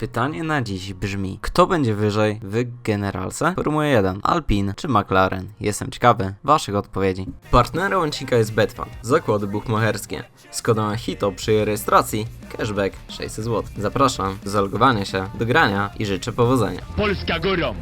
Pytanie na dziś brzmi: kto będzie wyżej w generalce? Formuła 1, Alpine czy McLaren? Jestem ciekawy Waszych odpowiedzi. Partnerem odcinka jest Betfan, zakłady buchmacherskie. Z kodem HITO przy rejestracji cashback 600 zł. Zapraszam do zalogowania się, do grania i życzę powodzenia. Polska górą!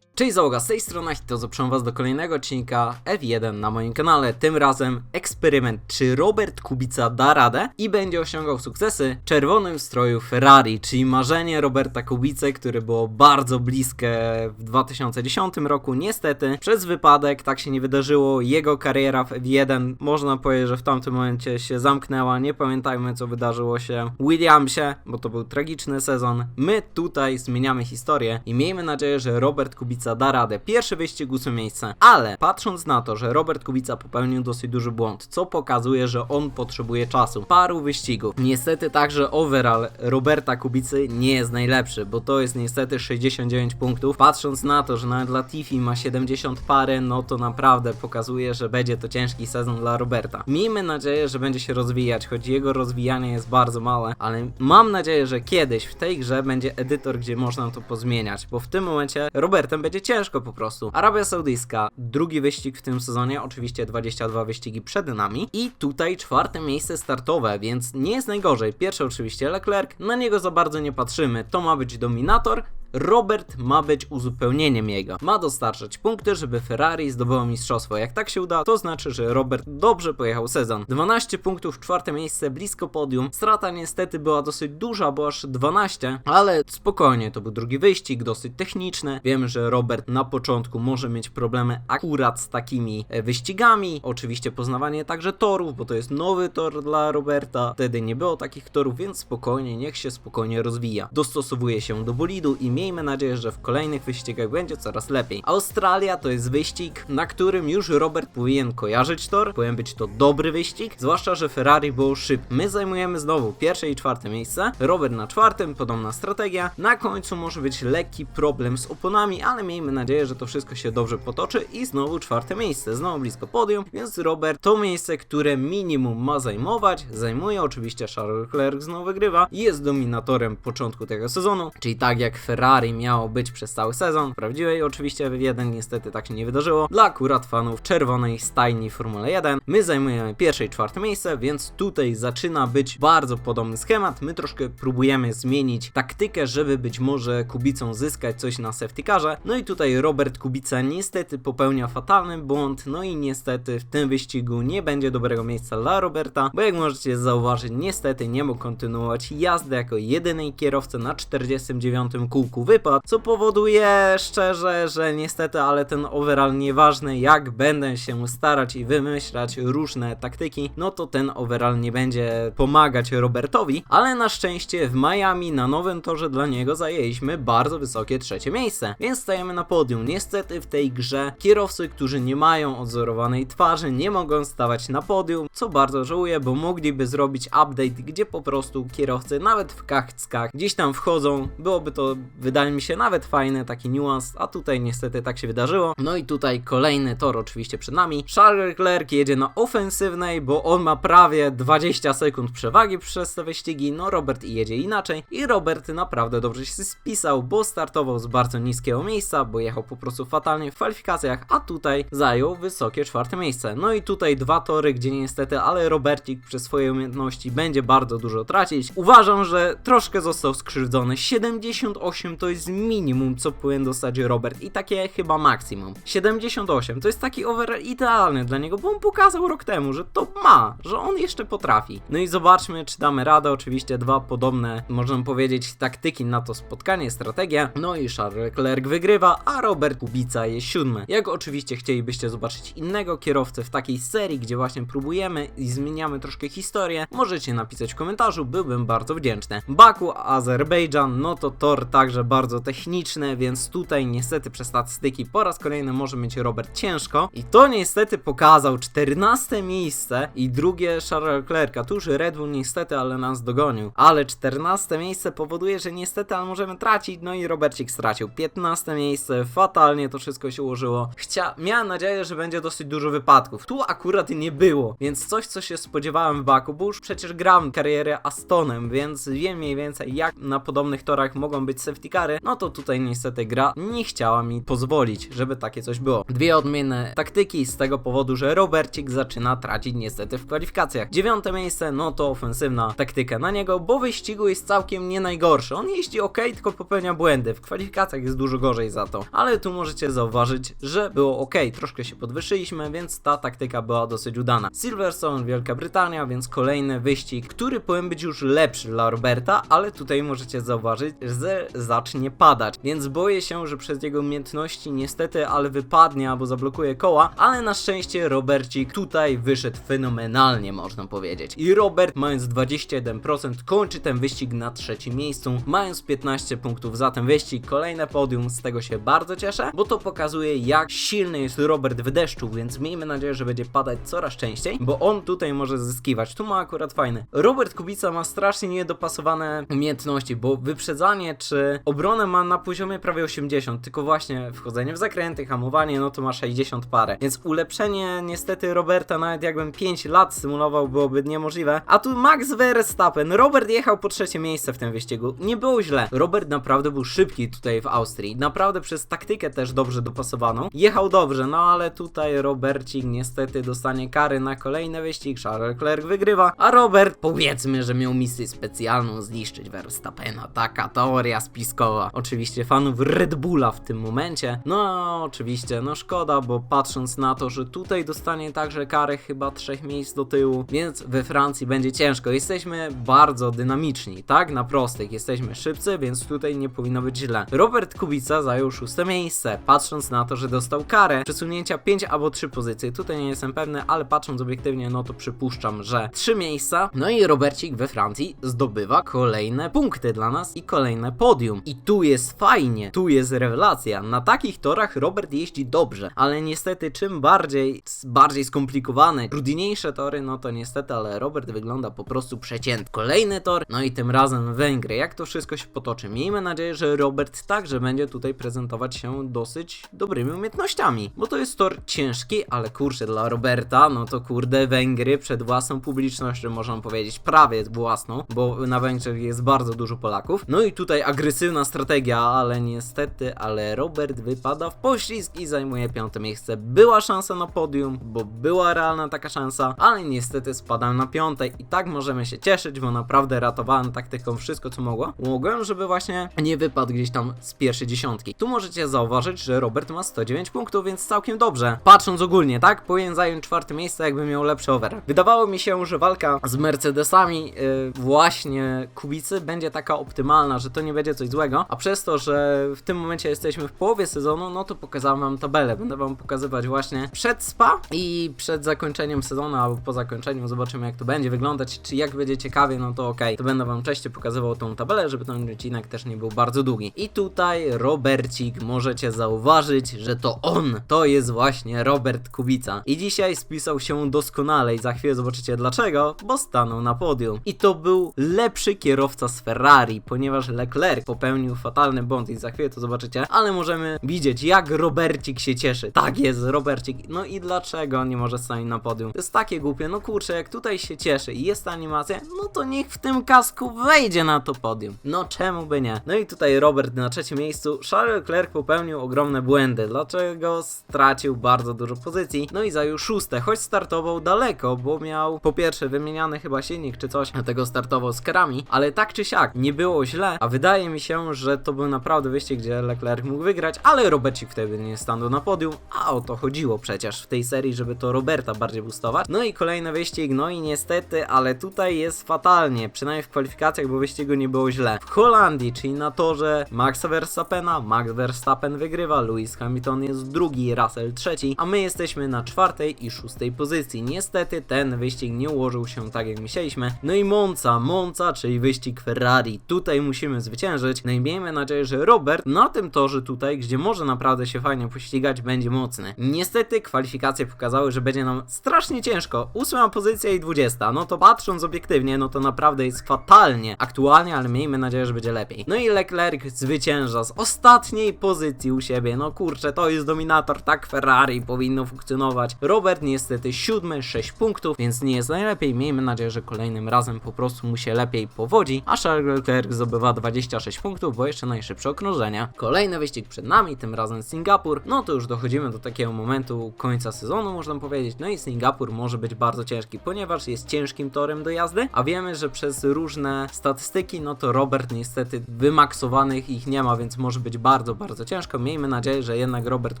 Cześć załoga, z tej strony Hito, zapraszam was do kolejnego odcinka F1 na moim kanale. Tym razem eksperyment, czy Robert Kubica da radę i będzie osiągał sukcesy w czerwonym stroju Ferrari, czyli marzenie Roberta Kubicy, które było bardzo bliskie w 2010 roku. Niestety, przez wypadek tak się nie wydarzyło. Jego kariera w F1, można powiedzieć, że w tamtym momencie się zamknęła. Nie pamiętajmy, co wydarzyło się Williamsie, bo to był tragiczny sezon. My tutaj zmieniamy historię i miejmy nadzieję, że Robert Kubica da radę. Pierwszy wyścig ósme miejsce, ale patrząc na to, że Robert Kubica popełnił dosyć duży błąd, co pokazuje, że on potrzebuje czasu, paru wyścigów. Niestety także overall Roberta Kubicy nie jest najlepszy, bo to jest niestety 69 punktów. Patrząc na to, że nawet Latifi ma 70 parę, no to naprawdę pokazuje, że będzie to ciężki sezon dla Roberta. Miejmy nadzieję, że będzie się rozwijać, choć jego rozwijanie jest bardzo małe, ale mam nadzieję, że kiedyś w tej grze będzie edytor, gdzie można to pozmieniać, bo w tym momencie Robertem będzie ciężko po prostu. Arabia Saudyjska, drugi wyścig w tym sezonie, oczywiście 22 wyścigi przed nami i tutaj czwarte miejsce startowe, więc nie jest najgorzej. Pierwszy oczywiście Leclerc, na niego za bardzo nie patrzymy, to ma być dominator, Robert ma być uzupełnieniem jego. Ma dostarczać punkty, żeby Ferrari zdobyło mistrzostwo. Jak tak się uda, to znaczy, że Robert dobrze pojechał sezon. 12 punktów, czwarte miejsce, blisko podium. Strata niestety była dosyć duża, bo aż 12, ale spokojnie, to był drugi wyścig, dosyć techniczny. Wiemy, że Robert na początku może mieć problemy akurat z takimi e, wyścigami. Oczywiście poznawanie także torów, bo to jest nowy tor dla Roberta. Wtedy nie było takich torów, więc spokojnie, niech się spokojnie rozwija. Dostosowuje się do bolidu i miejmy nadzieję, że w kolejnych wyścigach będzie coraz lepiej. Australia to jest wyścig, na którym już Robert powinien kojarzyć tor, powinien być to dobry wyścig, zwłaszcza, że Ferrari było szybkie. My zajmujemy znowu pierwsze i czwarte miejsce, Robert na czwartym, podobna strategia. Na końcu może być lekki problem z oponami, ale miejmy nadzieję, że to wszystko się dobrze potoczy i znowu czwarte miejsce, znowu blisko podium, więc Robert to miejsce, które minimum ma zajmować, zajmuje oczywiście Charles Leclerc znowu wygrywa i jest dominatorem początku tego sezonu, czyli tak jak Ferrari miało być przez cały sezon, prawdziwej oczywiście w 1 niestety tak się nie wydarzyło, dla akurat fanów czerwonej stajni Formuły 1, my zajmujemy pierwsze i czwarte miejsce, więc tutaj zaczyna być bardzo podobny schemat, my troszkę próbujemy zmienić taktykę, żeby być może Kubicą zyskać coś na safety carze, no i tutaj Robert Kubica niestety popełnia fatalny błąd, no i niestety w tym wyścigu nie będzie dobrego miejsca dla Roberta, bo jak możecie zauważyć, niestety nie mógł kontynuować jazdy jako jedynej kierowcy na 49 kółku wypadł, co powoduje szczerze, że niestety, ale ten overall nieważny, jak będę się starać i wymyślać różne taktyki, no to ten overall nie będzie pomagać Robertowi, ale na szczęście w Miami na nowym torze dla niego zajęliśmy bardzo wysokie trzecie miejsce, więc stajemy na podium. Niestety w tej grze kierowcy, którzy nie mają odzorowanej twarzy, nie mogą stawać na podium, co bardzo żałuję, bo mogliby zrobić update, gdzie po prostu kierowcy nawet w kackach gdzieś tam wchodzą, byłoby to wydaje mi się nawet fajne, taki niuans, a tutaj niestety tak się wydarzyło. No i tutaj kolejny tor oczywiście przed nami. Charles Leclerc jedzie na ofensywnej, bo on ma prawie 20 sekund przewagi przez te wyścigi, no Robert jedzie inaczej i Robert naprawdę dobrze się spisał, bo startował z bardzo niskiego miejsca, bo jechał po prostu fatalnie w kwalifikacjach, a tutaj zajął wysokie czwarte miejsce. No i tutaj dwa tory, gdzie niestety, ale Robercik przez swoje umiejętności będzie bardzo dużo tracić. Uważam, że troszkę został skrzywdzony. 78 to jest minimum, co powinien dostać Robert i takie chyba maksimum. 78 to jest taki over idealny dla niego, bo on pokazał rok temu, że to ma, że on jeszcze potrafi. No i zobaczmy, czy damy radę. Oczywiście dwa podobne, można powiedzieć, taktyki na to spotkanie, strategia. No i Charles Leclerc wygrywa, a Robert Kubica jest siódmy. Jak oczywiście chcielibyście zobaczyć innego kierowcę w takiej serii, gdzie właśnie próbujemy i zmieniamy troszkę historię, możecie napisać w komentarzu, byłbym bardzo wdzięczny. Baku, Azerbejdżan, no to tor także że bardzo techniczne, więc tutaj niestety przez statystyki po raz kolejny może mieć Robert ciężko. I to niestety pokazał 14 miejsce i drugie Charles Leclerca. Tu już Red Bull niestety, ale nas dogonił. Ale 14 miejsce powoduje, że niestety, ale możemy tracić, no i Robercik stracił. 15 miejsce, fatalnie to wszystko się ułożyło. Chcia... Miałem nadzieję, że będzie dosyć dużo wypadków. Tu akurat nie było, więc coś, co się spodziewałem w Baku, bo już przecież gram karierę Astonem, więc wiem mniej więcej jak na podobnych torach mogą być safety cary, no to tutaj niestety gra nie chciała mi pozwolić, żeby takie coś było. Dwie odmienne taktyki z tego powodu, że Robercik zaczyna tracić niestety w kwalifikacjach. Dziewiąte miejsce, no to ofensywna taktyka na niego, bo wyścigu jest całkiem nie najgorszy. On jeździ ok, tylko popełnia błędy. W kwalifikacjach jest dużo gorzej za to. Ale tu możecie zauważyć, że było ok, troszkę się podwyższyliśmy, więc ta taktyka była dosyć udana. Silverstone, Wielka Brytania, więc kolejny wyścig, który powinien być już lepszy dla Roberta, ale tutaj możecie zauważyć, że zacznie padać. Więc boję się, że przez jego umiejętności niestety, ale wypadnie albo zablokuje koła, ale na szczęście Robercik tutaj wyszedł fenomenalnie, można powiedzieć. I Robert, mając 21%, kończy ten wyścig na trzecim miejscu, mając 15 punktów za ten wyścig. Kolejne podium, z tego się bardzo cieszę, bo to pokazuje, jak silny jest Robert w deszczu, więc miejmy nadzieję, że będzie padać coraz częściej, bo on tutaj może zyskiwać. Tu ma akurat fajny. Robert Kubica ma strasznie niedopasowane umiejętności, bo wyprzedzanie czy obronę ma na poziomie prawie 80, tylko właśnie wchodzenie w zakręty, hamowanie, no to ma 60 parę. Więc ulepszenie niestety Roberta, nawet jakbym 5 lat symulował, byłoby niemożliwe. A tu Max Verstappen. Robert jechał po trzecie miejsce w tym wyścigu. Nie było źle. Robert naprawdę był szybki tutaj w Austrii. Naprawdę przez taktykę też dobrze dopasowaną. Jechał dobrze, no ale tutaj Robercik niestety dostanie kary na kolejny wyścig. Charles Leclerc wygrywa, a Robert powiedzmy, że miał misję specjalną zniszczyć Verstappena. Taka teoria spiskowa. Oczywiście fanów Red Bulla w tym momencie. No oczywiście, no szkoda, bo patrząc na to, że tutaj dostanie także karę chyba trzech miejsc do tyłu, więc we Francji będzie ciężko. Jesteśmy bardzo dynamiczni, tak? Na prostych. Jesteśmy szybcy, więc tutaj nie powinno być źle. Robert Kubica zajął szóste miejsce, patrząc na to, że dostał karę przesunięcia 5 albo 3 pozycje. Tutaj nie jestem pewny, ale patrząc obiektywnie, no to przypuszczam, że 3 miejsca. No i Robercik we Francji zdobywa kolejne punkty dla nas i kolejne podium. I tu jest fajnie, tu jest rewelacja. Na takich torach Robert jeździ dobrze, ale niestety czym bardziej, bardziej skomplikowane, trudniejsze tory, no to niestety, ale Robert wygląda po prostu przeciętny. Kolejny tor, no i tym razem Węgry. Jak to wszystko się potoczy? Miejmy nadzieję, że Robert także będzie tutaj prezentować się dosyć dobrymi umiejętnościami, bo to jest tor ciężki, ale kurczę, dla Roberta, no to kurde, Węgry przed własną publicznością, można powiedzieć, prawie własną, bo na Węgrzech jest bardzo dużo Polaków. No i tutaj agresywna strategia, ale niestety, ale Robert wypada w poślizg i zajmuje piąte miejsce. Była szansa na podium, bo była realna taka szansa, ale niestety spadam na piąte i tak możemy się cieszyć, bo naprawdę ratowałem taktyką wszystko, co mogło. Mogłem, żeby właśnie nie wypadł gdzieś tam z pierwszej dziesiątki. Tu możecie zauważyć, że Robert ma 109 punktów, więc całkiem dobrze. Patrząc ogólnie, tak? Powinien zająć czwarte miejsce, jakby miał lepszy over. Wydawało mi się, że walka z Mercedesami yy, właśnie Kubicy będzie taka optymalna, że to nie będzie coś złego, a przez to, że w tym momencie jesteśmy w połowie sezonu, no to pokazałem wam tabelę. Będę wam pokazywać właśnie przed SPA i przed zakończeniem sezonu, albo po zakończeniu zobaczymy jak to będzie wyglądać, czy jak będzie ciekawie, no to okej, to będę wam częściej pokazywał tą tabelę, żeby ten odcinek też nie był bardzo długi. I tutaj Robercik, możecie zauważyć, że to on, to jest właśnie Robert Kubica. I dzisiaj spisał się doskonale i za chwilę zobaczycie dlaczego, bo stanął na podium. I to był lepszy kierowca z Ferrari, ponieważ Leclerc popełnił fatalny błąd i za chwilę to zobaczycie, ale możemy widzieć jak Robercik się cieszy. Tak jest, Robercik. No i dlaczego on nie może stanąć na podium? To jest takie głupie, no kurczę, jak tutaj się cieszy i jest ta animacja, no to niech w tym kasku wejdzie na to podium. No czemu by nie? No i tutaj Robert na trzecim miejscu. Charles Leclerc popełnił ogromne błędy, dlaczego stracił bardzo dużo pozycji. No i zajął szóste, choć startował daleko, bo miał po pierwsze wymieniany chyba silnik czy coś, dlatego startował z kerami, ale tak czy siak, nie było źle, a wydaje mi się, że to był naprawdę wyścig, gdzie Leclerc mógł wygrać, ale Robercik wtedy nie stanął na podium, a o to chodziło przecież w tej serii, żeby to Roberta bardziej boostować. No i kolejny wyścig, no i niestety, ale tutaj jest fatalnie, przynajmniej w kwalifikacjach, bo wyścigu nie było źle. W Holandii, czyli na torze Maxa Verstappena, Max Verstappen wygrywa, Lewis Hamilton jest drugi, Russell trzeci, a my jesteśmy na czwartej i szóstej pozycji. Niestety ten wyścig nie ułożył się tak jak myśleliśmy. No i Monza, Monza, czyli wyścig Ferrari. Tutaj musimy zwyciężyć. No i miejmy nadzieję, że Robert na tym torze tutaj, gdzie może naprawdę się fajnie pościgać, będzie mocny. Niestety kwalifikacje pokazały, że będzie nam strasznie ciężko. Ósma pozycja i 20. No to patrząc obiektywnie, no to naprawdę jest fatalnie aktualnie, ale miejmy nadzieję, że będzie lepiej. No i Leclerc zwycięża z ostatniej pozycji u siebie. No kurczę, to jest dominator, tak Ferrari powinno funkcjonować. Robert niestety siódmy, 6 punktów, więc nie jest najlepiej. Miejmy nadzieję, że kolejnym razem po prostu mu się lepiej powodzi, a Charles Leclerc zdobywa 26 punktów, bo jeszcze najszybsze okrążenia. Kolejny wyścig przed nami, tym razem Singapur. No to już dochodzimy do takiego momentu końca sezonu, można powiedzieć. No i Singapur może być bardzo ciężki, ponieważ jest ciężkim torem do jazdy, a wiemy, że przez różne statystyki, no to Robert niestety wymaksowanych ich nie ma, więc może być bardzo, bardzo ciężko. Miejmy nadzieję, że jednak Robert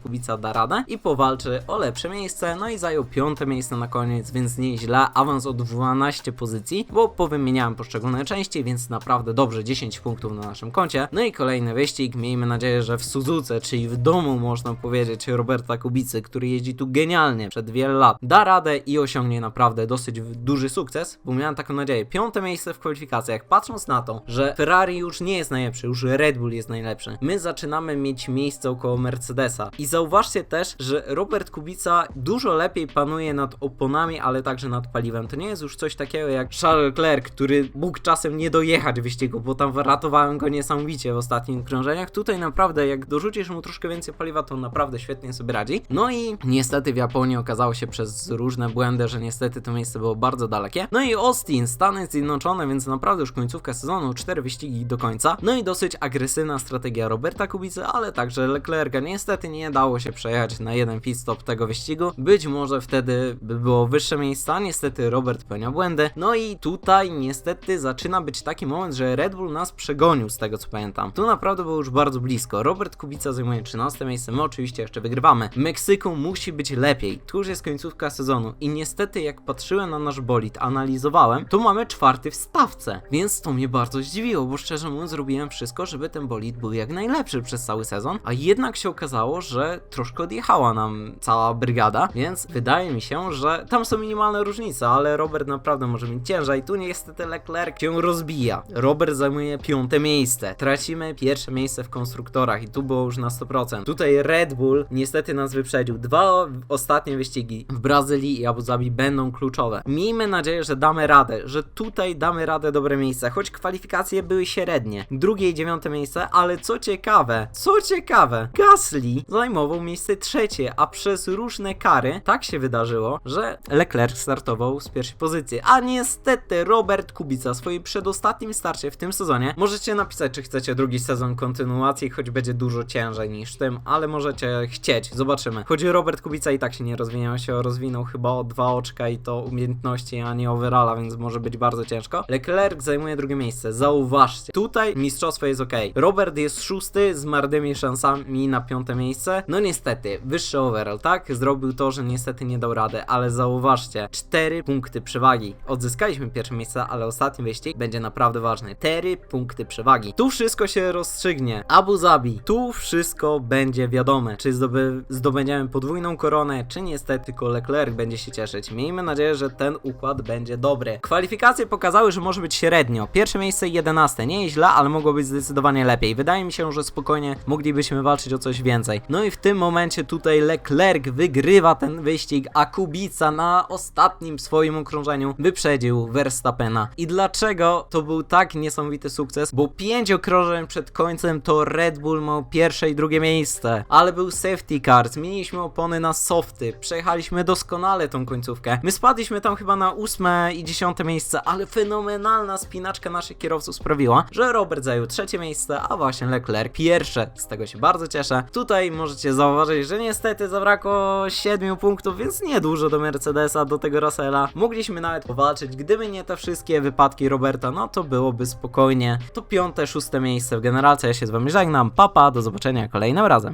Kubica da radę i powalczy o lepsze miejsce. No i zajął piąte miejsce na koniec, więc nieźle. Awans o 12 pozycji, bo powymieniałem poszczególne części, więc naprawdę dobrze, 10 punktów na naszym koncie. No i kolejny wyścig, miejmy nadzieję, że w Suzuce, czyli w domu można powiedzieć Roberta Kubicy, który jeździ tu genialnie przed wiele lat, da radę i osiągnie naprawdę dosyć duży sukces, bo miałem taką nadzieję. Piąte miejsce w kwalifikacjach, patrząc na to, że Ferrari już nie jest najlepszy, już Red Bull jest najlepszy. My zaczynamy mieć miejsce około Mercedesa. I zauważcie też, że Robert Kubica dużo lepiej panuje nad oponami, ale także nad paliwem. To nie jest już coś takiego jak Charles Leclerc, który mógł czasem nie dojechać wyścigu, bo tam ratowałem go niesamowicie w ostatnich krążeniach. Tutaj naprawdę, jak dorzucisz mu troszkę więcej paliwa, to naprawdę świetnie sobie radzi. No i niestety w Japonii okazało się przez różne błędy, że niestety to miejsce było bardzo dalekie. No i Austin, Stany Zjednoczone, więc naprawdę już końcówka sezonu, cztery wyścigi do końca. No i dosyć agresywna strategia Roberta Kubicy, ale także Leclerca. Niestety nie dało się przejechać na jeden pit stop tego wyścigu. Być może wtedy by było wyższe miejsca, niestety Robert pełnia błędy. No i tutaj niestety zaczyna być taki moment, że Red Bull nas przegonił z tego co pamiętam. Tu naprawdę było już bardzo blisko. Robert Kubica zajmuje 13 miejsce, my oczywiście jeszcze wygrywamy. Meksyku musi być lepiej. Tu już jest końcówka sezonu i niestety jak patrzyłem na nasz bolid, analizowałem, to mamy czwarty w stawce. Więc to mnie bardzo zdziwiło, bo szczerze mówiąc zrobiłem wszystko, żeby ten bolid był jak najlepszy przez cały sezon, a jednak się okazało, że troszkę odjechała nam cała brygada, więc wydaje mi się, że tam są minimalne różnice, ale Robert naprawdę może mieć ciężej. Tu niestety Leclerc się rozbija. Robert zajmuje piąte miejsce. Tracimy pierwsze miejsce w konstruktorach i tu było już na 100%. Tutaj Red Bull niestety nas wyprzedził. Dwa ostatnie wyścigi w Brazylii i Abu Zabi będą kluczowe. Miejmy nadzieję, że damy radę, że tutaj damy radę dobre miejsce, choć kwalifikacje były średnie. Drugie i dziewiąte miejsce, ale co ciekawe, co ciekawe, Gasly zajmował miejsce trzecie, a przez różne kary tak się wydarzyło, że Leclerc startował z pierwszej pozycji. A niestety Robert Kubica w swoim przedostatnim starcie w tym sezonie. Możecie napisać, czy chcecie drugi sezon kontynuacji, choć będzie dużo ciężej niż tym, ale możecie chcieć, zobaczymy. Choć Robert Kubica i tak się nie rozwinął, się rozwinął chyba o dwa oczka i to umiejętności, a nie overalla, więc może być bardzo ciężko. Leclerc zajmuje drugie miejsce, zauważcie. Tutaj mistrzostwo jest ok. Robert jest szósty z marnymi szansami na piąte miejsce. No niestety, wyższy overall, tak? Zrobił to, że niestety nie dał rady, ale zauważcie, 4 punkty przewagi. Odzyskaliśmy pierwsze miejsce, ale ostatni wyścig będzie naprawdę ważny. 4 punkty przewagi. Tu wszystko się rozstrzygnie. Abu Zabi, tu wszystko będzie wiadome. Czy zdoby, zdobędziemy podwójną koronę, czy niestety tylko Leclerc będzie się cieszyć. Miejmy nadzieję, że ten układ będzie dobry. Kwalifikacje pokazały, że może być średnio. Pierwsze miejsce 11, nie źle, ale mogło być zdecydowanie lepiej. Wydaje mi się, że spokojnie moglibyśmy walczyć o coś więcej. No i w tym momencie tutaj Leclerc wygrywa ten wyścig, a Kubica na ostatnim swoim okrążeniu wyprzedził Verstappena. I dlaczego to był tak niesamowity sukces? Bo 5 okrążeń przed końcem to Red Bull miał pierwsze i drugie miejsce. Ale był safety car, zmieniliśmy opony na softy, przejechaliśmy doskonale tą końcówkę. My spadliśmy tam chyba na 8 i 10 miejsce, ale fenomenalna spinaczka naszych kierowców sprawiła, że Robert zajął trzecie miejsce, a właśnie Leclerc pierwsze. Z tego się bardzo cieszę. Tutaj możecie zauważyć, że niestety zabrakło 7 punktów, więc nie dużo do Mercedesa, do tego Russella. Mogliśmy nawet powalczyć, gdyby nie te wszystkie wypadki Roberta, no to byłoby spokojnie. To piąte, szóste miejsce w generalce. Ja się z wami żegnam. Papa, do zobaczenia kolejnym razem.